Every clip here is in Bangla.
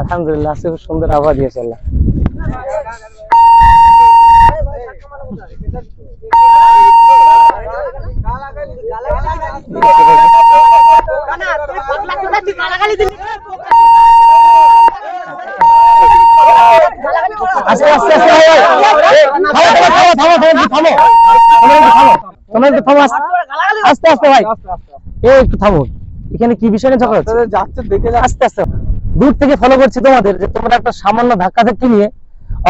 আলহামদুলিল্লাহ খুব সুন্দর আবহাওয়া দিয়েছে আল্লাহ আস্তে আস্তে আস্তে আস্তে আস্তে ভাই এই একটু থামো। এখানে কি বিষয় নিয়ে ঝগড়া হচ্ছে? যাচ্ছে দেখে আস্তে আস্তে। দূর থেকে ফলো করছি তোমাদের যে তোমরা একটা সামান্য ধাক্কা ধাক্কি নিয়ে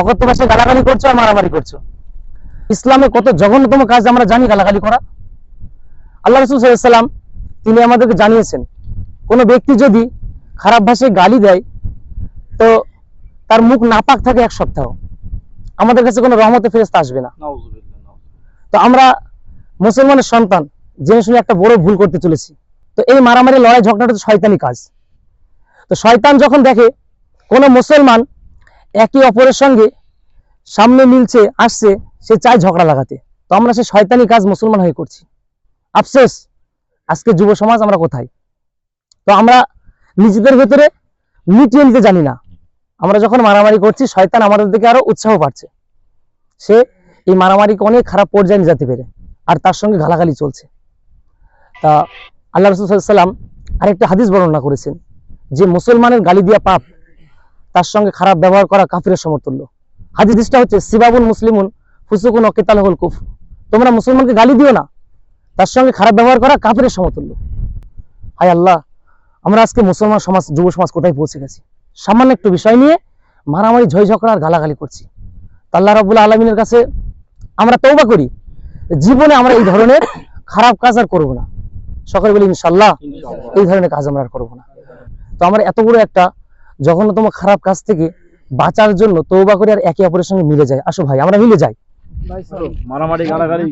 অকথ্য ভাষায় গালাগালি করছ আর মারামারি করছ। ইসলামে কত জঘন্যতম কাজ আমরা জানি গালাগালি করা। আল্লাহ রসুল সাল্লাম তিনি আমাদেরকে জানিয়েছেন কোনো ব্যক্তি যদি খারাপ ভাষায় গালি দেয় তো তার মুখ নাপাক থাকে এক সপ্তাহ। আমাদের কাছে কোনো রহমতে ফেরস্তা আসবে না। তো আমরা মুসলমানের সন্তান জেনে শুনে একটা বড় ভুল করতে চলেছি। তো এই মারামারি লড়াই ঝগড়াটা তো শয়তানি কাজ। তো শয়তান যখন দেখে কোনো মুসলমান একে অপরের সঙ্গে সামনে মিলছে, আসছে, সে চায় ঝগড়া লাগাতে। তো আমরা সে শয়তানি কাজ মুসলমান হয়ে করছি। আফসোস, আজকে যুব সমাজ আমরা কোথায়? তো আমরা নিজেদের ভেতরে মিটিয়ে নিতে জানি না। আমরা যখন মারামারি করছি, শয়তান আমাদের দিকে আরও উৎসাহ পাচ্ছে সে এই মারামারিকে অনেক খারাপ পর্যায়ে নিয়ে যেতে পেরে, আর তার সঙ্গে গালাগালি চলছে। তা আল্লাহ রসুল সাল্লাম আরেকটা হাদিস বর্ণনা করেছেন যে মুসলমানের গালি দিয়া পাপ তার সঙ্গে খারাপ ব্যবহার করা কাফিরের সমতুল্য। হাদিসটা হচ্ছে সিবাবুল মুসলিমুন ফুসুকুন অকেতাল হল কুফ তোমরা মুসলমানকে গালি দিও না, তার সঙ্গে খারাপ ব্যবহার করা কাফিরের সমতুল্য। হায় আল্লাহ, আমরা আজকে মুসলমান সমাজ, যুব সমাজ কোথায় পৌঁছে গেছি? সামান্য একটু বিষয় নিয়ে মারামারি ঝয় আর গালাগালি করছি। আল্লাহ রাবুল আলমিনের কাছে আমরা তৌবা করি, জীবনে আমরা এই ধরনের খারাপ কাজ আর করব না। সকলে বলি ইনশাল্লাহ এই ধরনের কাজ আমরা আর করব না। তো আমার এত বড় একটা জঘন্যতম খারাপ কাজ থেকে বাঁচার জন্য তৌবা করে আর একে অপরের সঙ্গে মিলে যায় আসো ভাই আমরা মিলে যাই। মারামারি গালাগালি।